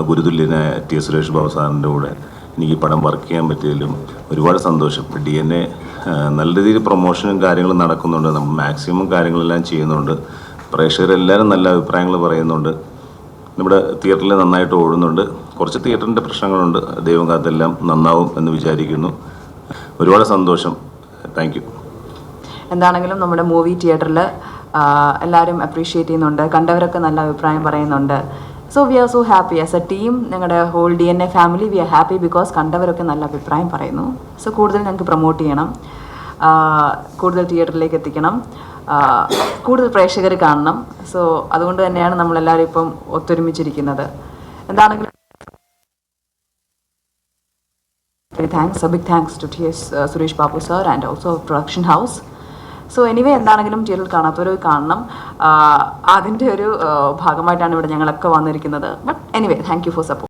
ഗുരുതുല്യനായ T S Suresh Babu സാറിന്റെ കൂടെ എനിക്ക് പടം വർക്ക് ചെയ്യാൻ പറ്റിയതിലും ഒരുപാട് സന്തോഷം. ഡി എൻ എ നല്ല രീതിയിൽ പ്രൊമോഷനും കാര്യങ്ങളും നടക്കുന്നുണ്ട്. നമ്മൾ മാക്സിമം കാര്യങ്ങളെല്ലാം ചെയ്യുന്നുണ്ട്. പ്രേക്ഷകരെല്ലാവരും നല്ല അഭിപ്രായങ്ങൾ പറയുന്നുണ്ട്. നമ്മുടെ തിയേറ്ററിൽ നന്നായിട്ട് ഓടുന്നുണ്ട്. കുറച്ച് തിയേറ്ററിന്റെ പ്രശ്നങ്ങളുണ്ട്. ദൈവം കാത്തെല്ലാം നന്നാവും എന്ന് വിചാരിക്കുന്നു. ഒരുപാട് സന്തോഷം. താങ്ക് യു എന്താണെങ്കിലും നമ്മുടെ മൂവി തിയേറ്ററിൽ എല്ലാവരും അപ്രീഷിയേറ്റ് ചെയ്യുന്നുണ്ട്. കണ്ടവരൊക്കെ നല്ല അഭിപ്രായം പറയുന്നുണ്ട്. So we are so happy as a team ഞങ്ങളുടെ whole D N A family we are happy because കണ്ടവരൊക്കെ നല്ല അഭിപ്രായം പറയുന്നു. സോ കൂടുതൽ ഞങ്ങൾക്ക് പ്രൊമോട്ട് ചെയ്യണം. കൂടുതൽ തിയേറ്ററിലേക്ക് എത്തിക്കണം. കൂടുതൽ പ്രേക്ഷകർ കാണണം. സോ അതുകൊണ്ട് തന്നെയാണ് നമ്മളെല്ലാവരും ഇപ്പം ഒത്തൊരുമിച്ചിരിക്കുന്നത്. എന്താണെങ്കിലും thanks big thanks to T S Suresh Babu sir and also production house so anyway എന്താണെങ്കിലും തിയേറ്ററിൽ കാണാത്തവർ കാണണം. അതിന്റെ ഒരു ഭാഗമായിട്ടാണ് ഇവിടെ ഞങ്ങളൊക്കെ വന്നിരിക്കുന്നത്. But anyway thank you for support